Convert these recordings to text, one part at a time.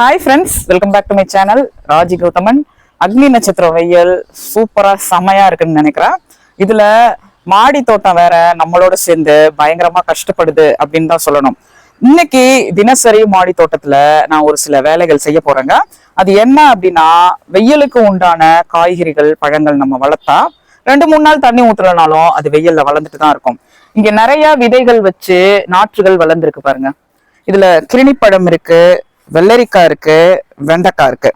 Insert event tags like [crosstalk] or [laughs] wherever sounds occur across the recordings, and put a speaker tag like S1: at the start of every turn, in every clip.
S1: Hi friends welcome back to my channel Raji Gauthaman அக்னி நட்சத்திரம் வெயில் சூப்பரா செமையா இருக்குன்னு நினைக்கிறேன். இதுல மாடி தோட்டம் வேற நம்மளோட சேர்ந்து பயங்கரமா கஷ்டப்படுது அப்படின்னு தான் சொல்லணும். இன்னைக்கு தினசரி மாடி தோட்டத்துல நான் ஒரு சில வேலைகள் செய்ய போறேங்க. அது என்ன அப்படின்னா வெயிலுக்கு உண்டான காய்கறிகள் பழங்கள் நம்ம வளர்த்தா ரெண்டு மூணு நாள் தண்ணி ஊத்துறனாலும் அது வெயில்ல வளர்ந்துட்டு தான் இருக்கும். இங்க நிறைய விதைகள் வச்சு நாற்றுகள் வளர்ந்துருக்கு பாருங்க. இதுல கிருணிப்பழம் இருக்கு வெள்ளரிக்காய் இருக்கு வெண்டைக்காய் இருக்கு.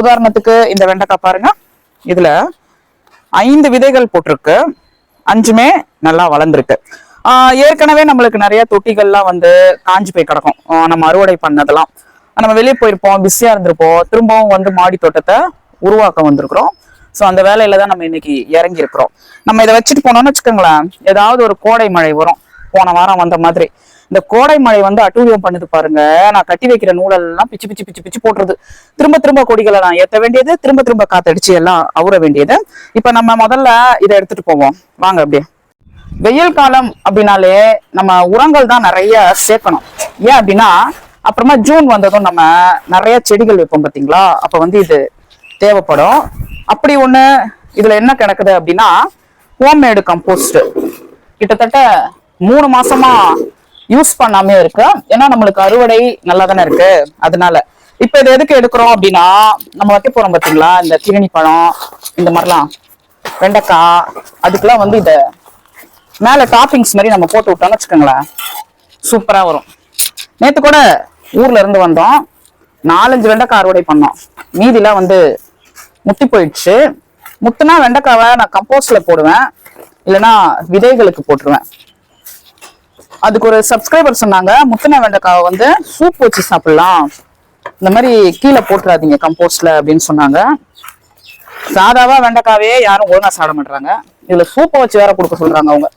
S1: உதாரணத்துக்கு இந்த வெண்டைக்காய் பாருங்க. இதுல ஐந்து விதைகள் போட்டிருக்கு. அஞ்சுமே நல்லா வளர்ந்துருக்கு. ஏற்கனவே நம்மளுக்கு நிறைய தொட்டிகள்லாம் வந்து காஞ்சு போய் கிடக்கும். நம்ம அறுவடை பண்ணதெல்லாம். நம்ம வெளியே போயிருப்போம் பிஸியா இருந்திருப்போம். திரும்பவும் வந்து மாடி தோட்டத்தை உருவாக்க வந்திருக்கிறோம். ஸோ அந்த வேலையில தான் நம்ம இன்னைக்கு இறங்கி இருக்கிறோம் நம்ம இதை வச்சுட்டு போனோம்னு வச்சுக்கோங்களேன் ஏதாவது ஒரு கோடை மழை வரும். போன வாரம் வந்த மாதிரி. இந்த கோடை மழை வந்து அட்டூழியம் பண்ணுது பாருங்க. நான் கட்டி வைக்கிற நூலெல்லாம் பிச்சு பிச்சு பிச்சு பிச்சு போட்டுருது. திரும்ப திரும்ப கொடிகளை நான் ஏற்ற வேண்டியது திரும்ப திரும்ப காத்தடிச்சு எல்லாம் அவுற வேண்டியது. இப்ப நம்ம முதல்ல இதை எடுத்துட்டு போவோம். வாங்க அப்படியே. வெயில் காலம் அப்படின்னாலே நம்ம உரங்கள் தான் நிறைய சேர்க்கணும். ஏன் அப்படின்னா அப்புறமா ஜூன் வந்ததும் நம்ம நிறைய செடிகள் வைப்போம் பார்த்தீங்களா அப்ப வந்து இது தேவைப்படும். அப்படி ஒண்ணு இதுல என்ன கிடக்குது அப்படின்னா ஹோம்மேடு கம்போஸ்ட் கிட்டத்தட்ட மூணு மாசமா யூஸ் பண்ணாமே இருக்கு. ஏன்னா நம்மளுக்கு அறுவடை நல்லா தானே இருக்கு. அதனால இப்ப இது எதுக்கு எடுக்கிறோம் அப்படின்னா நம்ம வைக்க போறோம் பாத்தீங்களா? இந்த கிருணி பழம் இந்த மாதிரிலாம். வெண்டைக்காய் அதுக்கெல்லாம் வந்து இத மேல டாப்பிங்ஸ் மாதிரி நம்ம போட்டு விட்டோம்னு வச்சுக்கோங்களேன். சூப்பரா வரும். நேத்து கூட ஊர்ல இருந்து வந்தோம். நாலஞ்சு வெண்டைக்காய் அறுவடை பண்ணோம். மீதிலாம் வந்து முத்தி போயிடுச்சு. முத்துனா வெண்டைக்காவை நான் கம்போஸ்ட்ல போடுவேன். இல்லைன்னா விதைகளுக்கு போட்டுருவேன். அதுக்கு ஒரு சப்ஸ்கிரைபர் சொன்னாங்க முத்தின வெண்டைக்காவை வந்து சூப் வச்சு சாப்பிடலாம். இந்த மாதிரி கீழே போட்டுறாதீங்க கம்போஸ்ட்ல அப்படின்னு சொன்னாங்க. சாதாவா வெண்டைக்காவே யாரும் ஒழுங்கா சாப்பிட மாட்டாங்க இதுல சூப்பை வச்சு வேற கொடுக்க சொல்றாங்க அவங்க.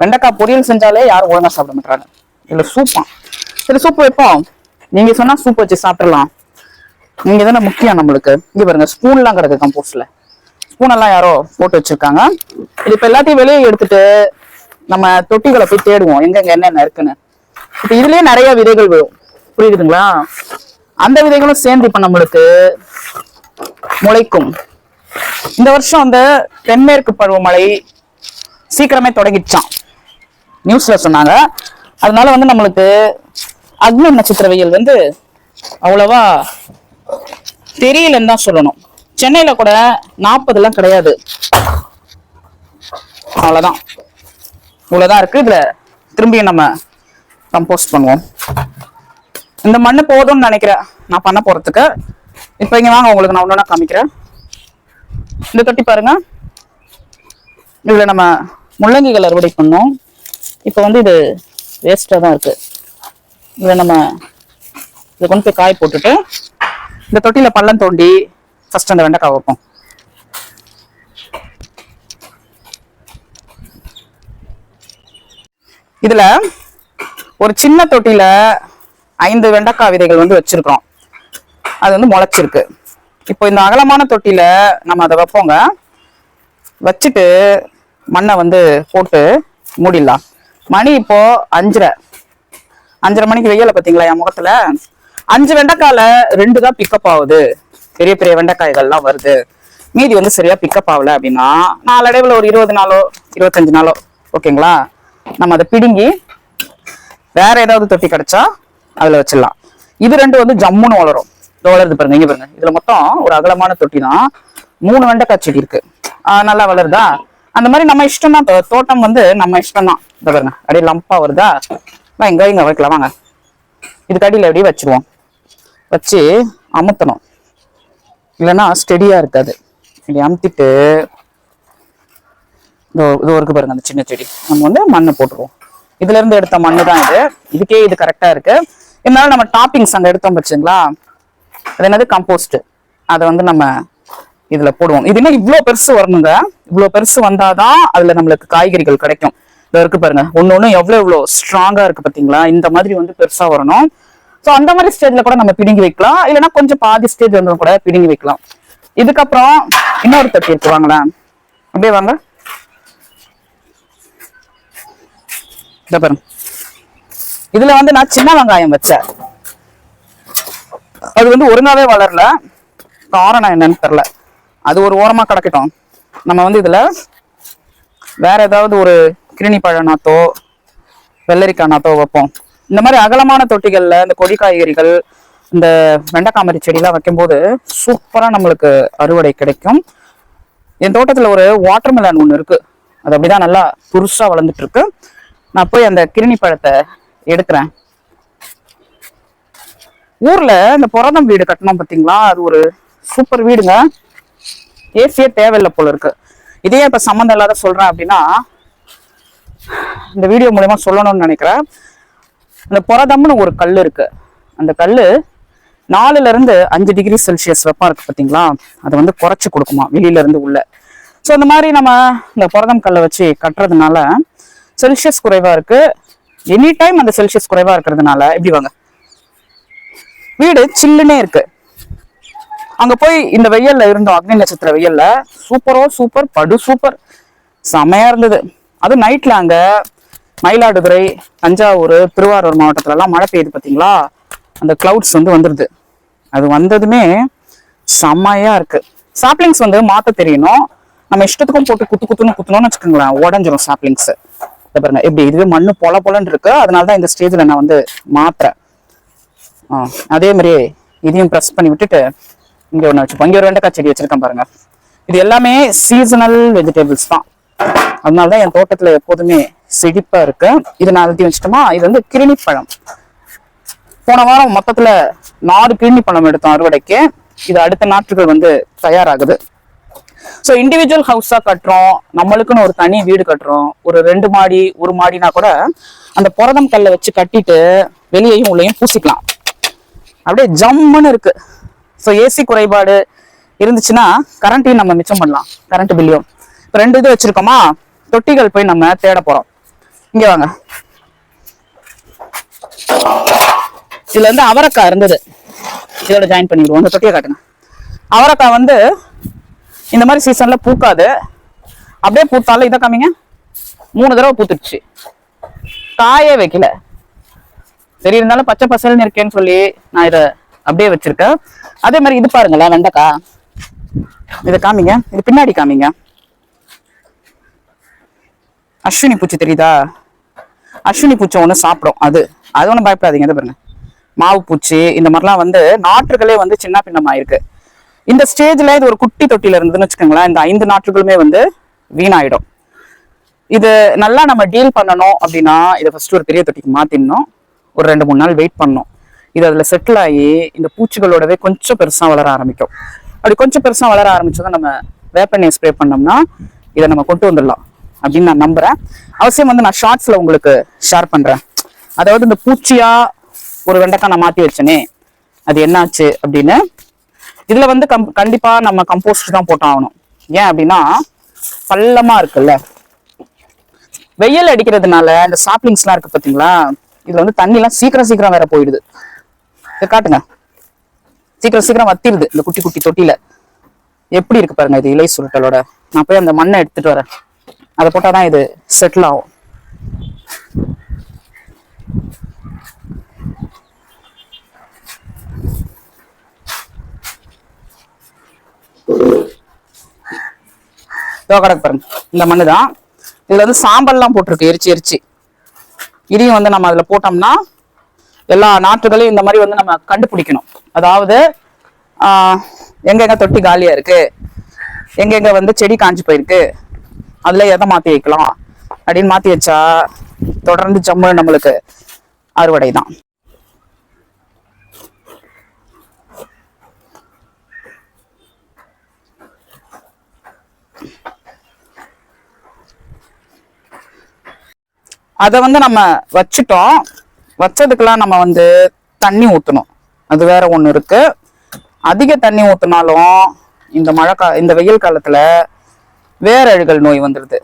S1: வெண்டைக்காய் பொரியல் செஞ்சாலே யாரும் ஒழுங்கா சாப்பிட மாட்டாங்க இதுல சூப்பா சரி சூப் வைப்போம். நீங்க சொன்னா சூப் வச்சு சாப்பிடலாம். நீங்க தானே முக்கியம் நம்மளுக்கு. இங்க பாருங்க ஸ்பூன்லாம் கிடக்கு கம்போஸ்ட்ல ஸ்பூன் எல்லாம் யாரோ போட்டு வச்சிருக்காங்க. இது இப்ப எல்லாத்தையும் வெளியே எடுத்துட்டு நம்ம தொட்டிகளை போய் தேடுவோம். எங்கெங்க என்னென்ன இருக்குன்னு. இப்ப இதுலயே நிறைய விதைகள் வரும். புரியுதுங்களா? அந்த விதைகளும் சேர்ந்து இப்ப நம்மளுக்கு முளைக்கும். இந்த வருஷம் அந்த தென்மேற்கு பருவமழை சீக்கிரமே தொடங்கிடுச்சான் நியூஸ்ல சொன்னாங்க. அதனால வந்து நம்மளுக்கு அக்னி நட்சத்திர வெயில் வந்து அவ்வளவா தெரியலன்னு தான் சொல்லணும். சென்னையில கூட நாற்பதுலாம் கிடையாது. அவ்வளவுதான். இவ்வளோதான் இருக்குது இதில் திரும்பியும் நம்ம கம்போஸ்ட் பண்ணுவோம். இந்த மண் போதும்னு நினைக்கிறேன் நான் பண்ண போகிறதுக்கு இப்போ இங்கே வாங்க உங்களுக்கு நான் ஒன்று காமிக்கிறேன். இந்த தொட்டி பாருங்க. இதில் நம்ம முள்ளங்கிகள் அறுவடை பண்ணோம். இப்போ வந்து இது வேஸ்ட்டாக தான் இருக்குது இதில் நம்ம இதை கொண்டு போய் காய் போட்டுட்டு இந்த தொட்டியில் பள்ளம் தோண்டி ஃபஸ்ட் அந்த வெண்டைக்காய் வைப்போம். இதுல ஒரு சின்ன தொட்டியில ஐந்து வெண்டைக்காய் விதைகள் வந்து வச்சிருக்கிறோம். அது வந்து முளைச்சிருக்கு. இப்போ இந்த அகலமான தொட்டியில நம்ம அதை வைப்போங்க. வச்சுட்டு மண்ணை வந்து போட்டு மூடிடலாம். மணி இப்போ அஞ்சரை. அஞ்சரை மணிக்கு வெயில பார்த்தீங்களா என் முகத்துல? அஞ்சு வெண்டைக்காயில ரெண்டு தான் பிக்கப் ஆகுது. பெரிய பெரிய வெண்டைக்காய்கள்லாம் வருது. மீதி வந்து சரியா பிக்கப் ஆகல அப்படின்னா நாளடைவில் ஒரு இருபது நாளோ இருபத்தஞ்சு நாளோ ஓகேங்களா? நம்ம அதை பிடுங்கி வேற ஏதாவது தொட்டி கிடைச்சா அதுல வச்சிடலாம். இது ரெண்டு வந்து ஜம்முன்னு வளரும். இதோ வளருது பாருங்க இங்க பாருங்க. இதுல மொத்தம் ஒரு அகலமான தொட்டி தான். மூணு வெண்டைக்காய் செடி இருக்கு. ஆஹ் நல்லா வளருதா? அந்த மாதிரி நம்ம இஷ்டம் தான் தோட்டம் வந்து நம்ம இஷ்டம் தான் இந்த பாருங்க அப்படியே லம்பா வருதா? எங்க இங்க வைக்கலாம் வாங்க. இதுக்கு அடியில் அப்படியே வச்சிருவோம். வச்சு அமுத்தணும். இல்லைன்னா ஸ்டெடியா இருக்காது. இப்படி அமுத்திட்டு இதோ இது இருக்கு பாருங்க அந்த சின்ன செடி. நம்ம வந்து மண்ணை போட்டுருவோம். இதுல இருந்து எடுத்த மண்ணு தான் இது. இதுக்கே இது கரெக்டா இருக்கு. இருந்தாலும் நம்ம டாப்பிங்ஸ் அங்கே எடுத்தோம் வச்சுங்களா? அது என்னது? கம்போஸ்ட் அதை வந்து நம்ம இதுல போடுவோம். இது இன்னும் இவ்வளோ பெருசு வரணுங்க. இவ்வளோ பெருசு வந்தாதான் அதுல நம்மளுக்கு காய்கறிகள் கிடைக்கும். இதோ இருக்கு பாருங்க. ஒன்று ஒன்று எவ்வளோ எவ்வளோ ஸ்ட்ராங்கா இருக்கு பாத்தீங்களா? இந்த மாதிரி வந்து பெருசா வரணும். ஸோ அந்த மாதிரி ஸ்டேஜ்ல கூட நம்ம பிடுங்கி வைக்கலாம். இல்லைன்னா கொஞ்சம் பாதி ஸ்டேஜ் வந்து கூட பிடுங்கி வைக்கலாம். இதுக்கப்புறம் இன்னொரு தட்டி இருக்கு வாங்களேன். அப்படியே வாங்க. இதை பாருங்க. இதுல வந்து நான் சின்ன வெங்காயம் வச்சேன். அது வந்து ஒழுங்காவே வளரல. காரணம் என்னன்னு தெரில அது ஒரு ஓரமா கிடக்கட்டும். நம்ம வந்து இதுல வேற ஏதாவது ஒரு கிருணி பழ நாத்தோ வெள்ளரிக்காய் நாத்தோ வைப்போம். இந்த மாதிரி அகலமான தொட்டிகளில் இந்த கொடி காய்கறிகள் இந்த வெண்டைக்காமரி செடிலாம் வைக்கும்போது சூப்பராக நம்மளுக்கு அறுவடை கிடைக்கும். என் தோட்டத்தில் ஒரு வாட்டர்மெலன் ஒன்று இருக்கு. அது அப்படிதான் நல்லா புதுசாக வளர்ந்துட்டு இருக்கு. நான் போய் அந்த கிருணி பழத்தை எடுக்கிறேன். ஊர்ல இந்த புரதம் வீடு கட்டணும் பாத்தீங்களா? அது ஒரு சூப்பர் வீடுங்க. ஏசியே தேவையில்லை போல இருக்கு. இதே இப்ப சம்மந்தம் இல்லாத சொல்றேன் அப்படின்னா இந்த வீடியோ மூலயமா சொல்லணும்னு நினைக்கிறேன். அந்த புரதம்னு ஒரு கல் இருக்கு. அந்த கல் நாலுல இருந்து அஞ்சு டிகிரி செல்சியஸ் வெப்பம் இருக்கு பார்த்தீங்களா அதை வந்து குறைச்சி கொடுக்குமா வெளியில இருந்து உள்ள. ஸோ இந்த மாதிரி நம்ம இந்த புரதம் கல்லை வச்சு கட்டுறதுனால செல்சியஸ் குறைவா இருக்கு. எனி டைம் அந்த செல்சியஸ் குறைவா இருக்கிறதுனால எப்படி வாங்க. வீடு சில்லுன்னே இருக்கு. அங்க போய் இந்த வெயில்ல இருந்தோம் அக்னி நட்சத்திர வெயில்ல. சூப்பரோ சூப்பர் படு சூப்பர் செமையா இருந்தது. அது நைட்ல அங்க மயிலாடுதுறை தஞ்சாவூர் திருவாரூர் மாவட்டத்துல எல்லாம் மழை பெய்யுது பாத்தீங்களா? அந்த கிளவுட்ஸ் வந்து வந்துருது. அது வந்ததுமே செம்மையா இருக்கு. சாப்லிங்ஸ் வந்து மாத்த தெரியணும். நம்ம இஷ்டத்துக்கும் போட்டு குத்து குத்துன்னு குத்தணும்னு வச்சுக்கோங்களேன் உடஞ்சிரும் இதை பாருங்க. எப்படி? இதுவே மண்ணு பொல பொலன்னு இருக்கு. அதனாலதான் இந்த ஸ்டேஜ்ல நான் வந்து மாத்துறேன். ஆ, அதே மாதிரி இதையும் ப்ரெஸ் பண்ணி விட்டுட்டு இங்க ஒண்ணு வச்சுப்போம் இங்க ஒரு வெண்டைக்காய் செடி வச்சிருக்கேன் பாருங்க. இது எல்லாமே சீசனல் வெஜிடபிள்ஸ் தான். அதனாலதான் என் தோட்டத்துல எப்போதுமே செழிப்பா இருக்கு. இது நான் அழுத்தி வச்சுட்டோமா? இது வந்து கிருணிப்பழம் போன வாரம் மொத்தத்துல நாலு கிருணி பழம் எடுத்தோம் அறுவடைக்கு. இது அடுத்த நாட்கள் வந்து தயாராகுது. ஸோ இண்டிவிஜுவல் ஹவுஸாக கட்டுறோம் நம்மளுக்குன்னு ஒரு தனி வீடு கட்டுறோம் ஒரு ரெண்டு மாடி ஒரு மாடினா கூட அந்த புரதம் கல்லை வச்சு கட்டிட்டு வெளியையும் உள்ளேயும் பூசிக்கலாம். அப்படியே ஜம்முன்னு இருக்கு. ஸோ ஏசி குறைபாடு இருந்துச்சுன்னா கரண்ட்டையும் நம்ம மிச்சம் பண்ணலாம். கரண்ட் பில்லையும் இப்போ ரெண்டு இது வச்சிருக்கோமா? தொட்டிகள் போய் நம்ம தேட போறோம். இங்க வாங்க. இதுல வந்து அவரைக்காய் இருந்தது. இதோட ஜாயின் பண்ணிடுவோம். இந்த தொட்டியை காட்டுங்க. அவரைக்காய் வந்து இந்த மாதிரி சீசன்ல பூக்காது. அப்படியே பூத்தாலும் இதை காமிங்க. மூணு தடவை பூத்துடுச்சு. காயே வைக்கல. சரி இருந்தாலும் பச்சை பசல்னு இருக்கேன்னு சொல்லி நான் இதை அப்படியே வச்சிருக்கேன். அதே மாதிரி இது பாருங்களேன் வெண்டைக்காய். இதை காமிங்க. இது பின்னாடி காமிங்க. அஸ்வினி பூச்சி தெரியுதா? அஸ்வினி பூச்சி ஒன்று சாப்பிடும். அது. அது ஒன்றும் பயப்படாதீங்க இதை பாருங்க. மாவு பூச்சி இந்த மாதிரிலாம் வந்து நாற்றுகளே வந்து சின்ன பின்னமாயிருக்கு. இந்த ஸ்டேஜ்ல இது ஒரு குட்டி தொட்டில இருந்ததுன்னு வச்சுக்கோங்களேன் இந்த ஐந்து நாற்றுகளுமே வந்து வீணாயிடும். இது நல்லா நம்ம டீல் பண்ணணும் அப்படின்னா இதை ஃபர்ஸ்ட் ஒரு பெரிய தொட்டிக்கு மாத்திடணும். ஒரு ரெண்டு மூணு நாள் வெயிட் பண்ணணும். இது அதுல செட்டில் ஆகி இந்த பூச்சிகளோடவே கொஞ்சம் பெருசா வளர ஆரம்பிக்கும். அப்படி கொஞ்சம் பெருசா வளர ஆரம்பிச்சதும் நம்ம வேப்பெண்ணெய் ஸ்ப்ரே பண்ணோம்னா இதை நம்ம கொண்டு வந்துடலாம் அப்படின்னு நான் நம்புறேன். அவசியம் வந்து நான் ஷார்ட்ஸ்ல உங்களுக்கு ஷேர் பண்றேன். அதாவது இந்த பூச்சியா ஒரு வெண்டைக்காய் நான் மாத்தி வச்சேனே அது என்னாச்சு அப்படின்னு இதுல வந்து கம் கண்டிப்பா நம்ம கம்போஸ்ட் தான் போட்டாகணும். ஏன் அப்படின்னா பள்ளமா இருக்குல்ல? வெயில் அடிக்கிறதுனால இந்த சாப்லிங்ஸ்லாம் இருக்கு பாத்தீங்களா? இதுல வந்து தண்ணி எல்லாம் சீக்கிரம் சீக்கிரம் வேற போயிடுது. இதை காட்டுங்க. சீக்கிரம் சீக்கிரம் வத்திடுது இந்த குட்டி குட்டி தொட்டில எப்படி இருக்கு பாருங்க இது இலை சுருட்டலோட? நான் போய் அந்த மண்ணை எடுத்துட்டு வரேன். அதை போட்டாதான் இது செட்டில் ஆகும். இதோ கிடக்கு பாருங்க. இந்த மண்ணு தான் இதுல வந்து சாம்பல்லாம் போட்டிருக்கு எரிச்சு எரிச்சு. இதையும் வந்து நம்ம அதுல போட்டோம்னா எல்லா நாற்றுகளையும் இந்த மாதிரி வந்து நம்ம கண்டுபிடிக்கணும். அதாவது எங்கெங்க தொட்டி காலியா இருக்கு? எங்கெங்க வந்து செடி காஞ்சு போயிருக்கு? அதுல எதை மாத்தி வைக்கலாம்? அப்படின்னு மாத்தி வச்சா தொடர்ந்து ஜம்மு நம்மளுக்கு அறுவடை தான் அதை வந்து நம்ம வச்சுட்டோம். வச்சதுக்கெல்லாம் நம்ம வந்து தண்ணி ஊற்றணும் அது வேற ஒன்று இருக்கு. அதிக தண்ணி ஊற்றினாலும் இந்த மழை கா இந்த வெயில் காலத்தில் வேரழுகல் நோய் வந்துடுது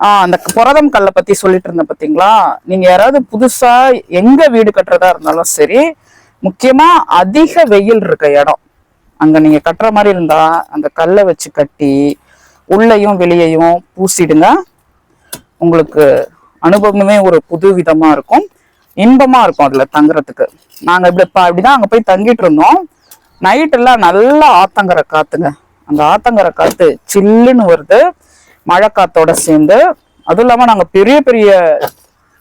S1: ஆஹ் அந்த புரதம் கல்லை பத்தி சொல்லிட்டு இருந்தேன் பாத்தீங்களா? நீங்க யாராவது புதுசா எங்க வீடு கட்டுறதா இருந்தாலும் சரி முக்கியமா அதிக வெயில் இருக்க இடம். அங்க நீங்க கட்டுற மாதிரி இருந்தா அந்த கல்லை வச்சு கட்டி உள்ளேயும் வெளியையும் பூசிடுங்க. உங்களுக்கு அனுபவமே ஒரு புது விதமா இருக்கும். இன்பமா இருக்கும் அதுல தங்குறதுக்கு. நாங்க இப்படி இப்ப அப்படிதான் அங்க போய் தங்கிட்டு இருந்தோம். நைட் எல்லாம் நல்லா ஆத்தங்கரை காத்துங்க. அந்த ஆத்தங்கரை காத்து சில்லுன்னு வருது. மழை காத்தோட சேர்ந்து. அதுவும் இல்லாம நாங்க பெரிய பெரிய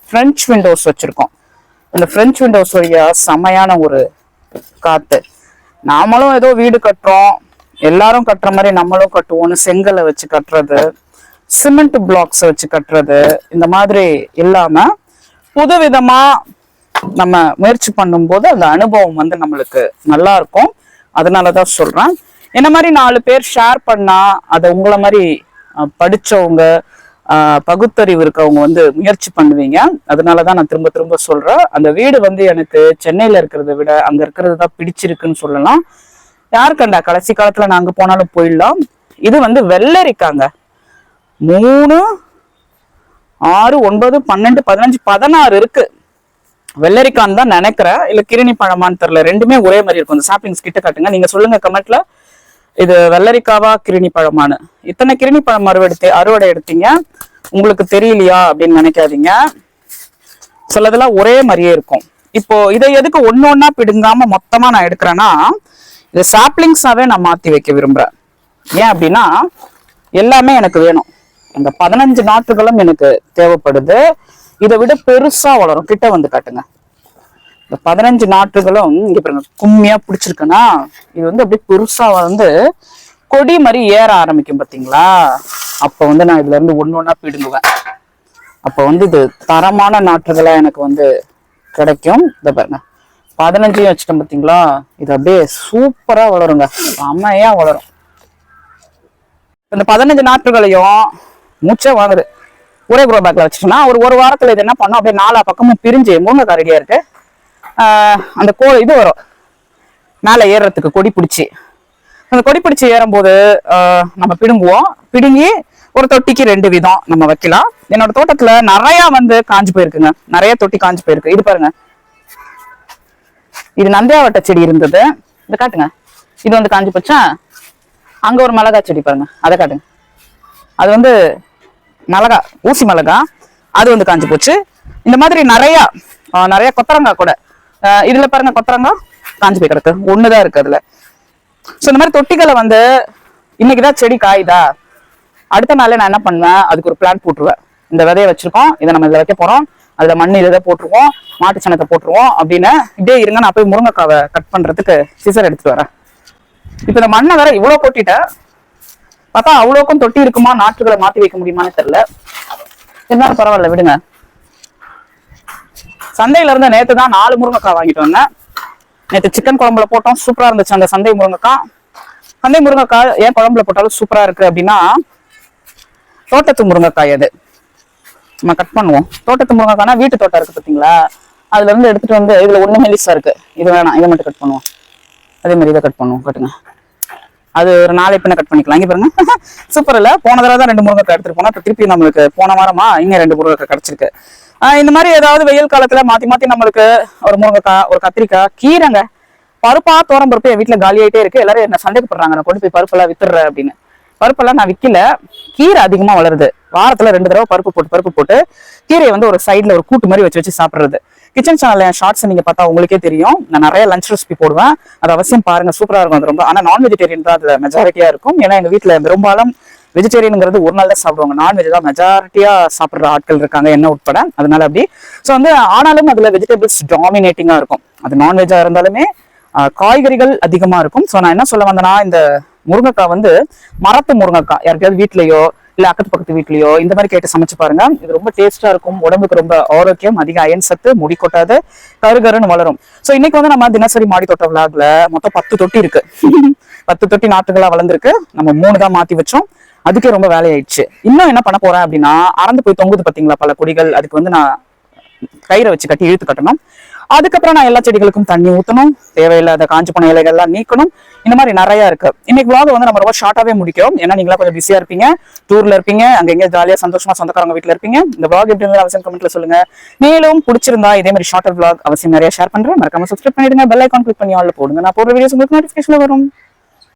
S1: ஃப்ரெஞ்ச் விண்டோஸ் வச்சிருக்கோம். அந்த ஃப்ரெஞ்ச் விண்டோஸ் வழியா செமையான ஒரு காத்து. நாமளும் ஏதோ வீடு கட்டுறோம். எல்லாரும் கட்டுற மாதிரி நம்மளும் கட்டுவோம்னு செங்கலை வச்சு கட்டுறது. சிமெண்ட் பிளாக்ஸ் வச்சு கட்டுறது இந்த மாதிரி இல்லாம புதுவிதமா நம்ம முயற்சி பண்ணும்போது அந்த அனுபவம் வந்து நம்மளுக்கு நல்லா இருக்கும். அதனாலதான் சொல்றேன். என்ன மாதிரி நாலு பேர் ஷேர் பண்ணா அதை உங்களை மாதிரி படிச்சவங்க பகுத்தறிவு இருக்கவங்க வந்து முயற்சி பண்ணுவீங்க. அதனாலதான் நான் திரும்ப திரும்ப சொல்றேன். அந்த வீடு வந்து எனக்கு சென்னையில இருக்கிறத விட அங்க இருக்கிறது தான் பிடிச்சிருக்குன்னு சொல்லலாம். யார் கண்டா கடைசி காலத்துல நான் அங்க போனாலும் போயிடலாம். இது வந்து வெள்ளரிக்காங்க. மூணு ஆறு ஒன்பது பன்னெண்டு பதினஞ்சு பதினாறு இருக்கு. வெள்ளரிக்கான்னு தான் நினைக்கிறேன் இல்ல கிருணி பழமான்னு தெரியல. ரெண்டுமே ஒரே மாதிரி இருக்கும். இந்த சாப்பிங்ஸ் கிட்ட காட்டுங்க. நீங்க சொல்லுங்க கமெண்ட்ல இது வெள்ளரிக்காவா கிருணி பழமானு இத்தனை கிருணி பழம் அறுவடை அறுவடை எடுத்தீங்க. உங்களுக்கு தெரியலையா அப்படின்னு நினைக்காதீங்க. சிலதெல்லாம் ஒரே மாதிரியே இருக்கும். இப்போ இதை எதுக்கு ஒன்று ஒன்றா பிடுங்காம மொத்தமா நான் எடுக்கிறேன்னா இது சாப்லிங்ஸாவே நான் மாத்தி வைக்க விரும்புறேன். ஏன் அப்படின்னா எல்லாமே எனக்கு வேணும். அந்த பதினஞ்சு நாற்றுகளும் எனக்கு தேவைப்படுது. இதை விட பெருசா வளரும். கிட்ட வந்து காட்டுங்க. இந்த பதினஞ்சு நாற்றுகளும் இங்க பாருங்க கும்மியா பிடிச்சிருக்குன்னா இது வந்து அப்படியே பெருசா வந்து கொடி மாதிரி ஏற ஆரம்பிக்கும் பாத்தீங்களா? அப்ப வந்து நான் இதுல இருந்து ஒன்னு ஒன்னா பிடுங்குவேன். அப்ப வந்து இது தரமான நாற்றுகளா எனக்கு வந்து கிடைக்கும். இத பாருங்க. பதினஞ்சையும் வச்சுட்டோம் பாத்தீங்களா? இது அப்படியே சூப்பரா வளருங்க. அம்மையா வளரும். இந்த பதினஞ்சு நாற்றுகளையும் மூச்சே வாங்குது. ஒரே குரோ பேக்கில் வச்சுட்டோம்னா ஒரு ஒரு வாரத்துல இது என்ன பண்ணோம்? அப்படியே நாலா பக்கமும் பிரிஞ்சு முருங்கைக்காய் ரெடியாக இருக்கு. ஆஹ் அந்த கோ இது வரும். மேலே ஏறுறதுக்கு கொடி பிடிச்சி. அந்த கொடி பிடிச்சி ஏறும்போது ஆஹ் நம்ம பிடுங்குவோம். பிடுங்கி ஒரு தொட்டிக்கு ரெண்டு விதம் நம்ம வைக்கலாம். என்னோட தோட்டத்துல நிறைய வந்து காஞ்சு போயிருக்குங்க. நிறைய தொட்டி காஞ்சு போயிருக்கு. இது பாருங்க. இது நந்தியாவட்ட செடி இருந்தது. இதை காட்டுங்க. இது வந்து காஞ்சு போச்சா? அங்க ஒரு மிளகா செடி பாருங்க. அதை காட்டுங்க. அது வந்து மிளகா ஊசி மிளகா அது வந்து காஞ்சி போச்சு. இந்த மாதிரி நிறையா நிறையா நிறைய கொத்தரங்காய் கூட இதில் பாருங்க கொத்தரங்காய் காஞ்சி போய் கிடக்கு. தான் இருக்குது அதில். ஸோ இந்த மாதிரி தொட்டிகளை வந்து இன்னைக்கு தான் செடி காயுதா? அடுத்த நாளே நான் என்ன பண்ணுவேன்? அதுக்கு ஒரு பிளான் போட்டுருவேன். இந்த விதையை வச்சிருக்கோம். இதை நம்ம இதில் வைக்க போகிறோம் அதில் மண் இதை போட்டுருவோம் மாட்டு சனத்தை போட்டுருவோம் அப்படின்னு இப்படியே இருங்க. நான் போய் முருங்கைக்காவை கட் பண்ணுறதுக்கு சிசர் எடுத்துகிட்டு வரேன். இப்போ இந்த மண்ணை வேற இவ்வளோ கொட்டிட்டேன். பார்த்தா அவ்வளோக்கும் தொட்டி இருக்குமா? நாற்றுகளை மாத்தி வைக்க முடியுமான்னு தெரியல. இருந்தாலும் பரவாயில்ல விடுங்க. சந்தையில இருந்த நேத்து தான் நாலு முருங்கைக்காய் வாங்கிட்டு வந்தேன். நேத்து சிக்கன் குழம்புல போட்டோம் சூப்பரா இருந்துச்சு அந்த சந்தை முருங்கைக்காய். சந்தை முருங்கைக்காய் ஏன் குழம்புல போட்டாலும் சூப்பரா இருக்கு அப்படின்னா தோட்டத்து முருங்கைக்காய் அது. நம்ம கட் பண்ணுவோம். தோட்டத்து முருங்கைக்காய்னா வீட்டு தோட்டம் இருக்கு பாத்தீங்களா அதுல இருந்து எடுத்துட்டு வந்து இதுல ஒண்ணு மெலிசா இருக்கு. இது வேணாம் இதை மட்டும் கட் பண்ணுவோம். அதே மாதிரி இதை கட் பண்ணுவோம் கட்டுங்க. அது ஒரு நாளை பின்ன கட் பண்ணிக்கலாம். இங்க பாருங்க. [laughs] சூப்பர் இல்ல. போன தடவை தான் ரெண்டு முருங்கைக்காய் எடுத்துட்டு போனா இப்போ திருப்பி நம்மளுக்கு போன வாரமா இங்க ரெண்டு முருங்கைக்காய் கிடைச்சிருக்கு. இந்த மாதிரி ஏதாவது வெயில் காலத்துல மாத்தி மாத்தி நம்மளுக்கு ஒரு முருங்கைக்காய் ஒரு கத்திரிக்காய் கீரைங்க பருப்பா தோரம் பருப்பு என் வீட்டில் காலி இருக்கு. எல்லாரும் என்ன சந்தேகப்படுறாங்க நான் கொண்டு போய் பருப்பெல்லாம் வித்துடுறேன் அப்படின்னு. பருப்பெல்லாம் நான் விக்கல. கீரை அதிகமா வளருது. வாரத்துல ரெண்டு தடவை பருப்பு போட்டு பருப்பு போட்டு கீரையை வந்து ஒரு சைடுல ஒரு கூட்டு மாதிரி வச்சு வச்சு சாப்பிடுறது. கிச்சன் சேனல் என் ஷார்ட்ஸ் நீங்க பார்த்தா உங்களுக்கே தெரியும். நான் நிறைய லஞ்ச் ரெசிபி போடுவேன். அது அவசியம் பாருங்க சூப்பரா இருக்கும். அது ரொம்ப ஆனா நான் வெஜிடேரியன் தான் அதுல மெஜாரிட்டியா இருக்கும். ஏன்னா எங்க வீட்டுல பெரும்பாலும் வெஜிடேரியனுங்கிறது ஒரு நாள் தான் சாப்பிடுவாங்க. நான்வெஜ் தான் மெஜாரிட்டியா சாப்பிடுற ஆட்கள் இருக்காங்க என்ன உட்பட. அதனால அப்படி. ஸோ வந்து ஆனாலும் அதுல வெஜிடபிள்ஸ் டாமினேட்டிங்கா இருக்கும். அது நான்வெஜ்ஜா இருந்தாலுமே காய்கறிகள் அதிகமா இருக்கும். ஸோ நான் என்ன சொல்ல வந்தேன்னா இந்த முருங்கைக்காய் வந்து மரத்து முருங்கைக்காய். யாருக்காவது வீட்லயோ இல்ல அக்கத்து பக்கத்து வீட்லயோ இந்த மாதிரி கேட்டு சமைச்சு பாருங்க. இது ரொம்ப டேஸ்டா இருக்கும். உடம்புக்கு ரொம்ப ஆரோக்கியம் அதிக அயன் சத்து முடி கொட்டாது கருகருன்னு வளரும். சோ இன்னைக்கு வந்து நம்ம தினசரி மாடி தோட்ட விளாக்ல மொத்தம் பத்து தொட்டி இருக்கு. பத்து தொட்டி நாற்றுகளா வளர்ந்துருக்கு. நம்ம மூணு தான் மாத்தி வச்சோம். அதுக்கே ரொம்ப வேலையாயிடுச்சு. இன்னும் என்ன பண்ண போறேன் அப்படின்னா அறந்து போய் தொங்குது பாத்தீங்களா பல கொடிகள். அதுக்கு வந்து நான் கயிறை வச்சு கட்டி இழுத்து கட்டணும். அதுக்கப்புறம் நான் எல்லா செடிகளுக்கும் தண்ணி ஊற்றணும் தேவையில்லாத காஞ்சு போன இலைகள்லாம் நீக்கணும். இந்த மாதிரி நிறைய இருக்கு. இன்னைக்கு விளாக வந்து நம்ம ரொம்ப ஷார்ட்டாவே முடிக்கிறோம். ஏன்னா நீங்களா கொஞ்சம் பிஸியா இருப்பீங்க. டூர்ல இருப்பீங்க. அங்க எங்க ஜாலியா சந்தோஷமா சொந்தக்காரங்க வீட்டுல இருப்பீங்க. இந்த விளாக் எப்படி இருந்தாலும் அவசியம் கமெண்ட்ல சொல்லுங்க. மேலும் பிடிச்சிருந்தா இதே மாதிரி ஷார்ட்டர் விளாக் அவசியம் நிறைய ஷேர் பண்றேன். மறக்காம சப்ஸ்கிரைப் பண்ணிடுங்க. பெல் ஐக்கான் கிளிக் பண்ணி ஆள் போடுங்க. நான் போடுற வீடியோஸ் உங்களுக்கு நோட்டிஃபிகேஷன்ல வரும்.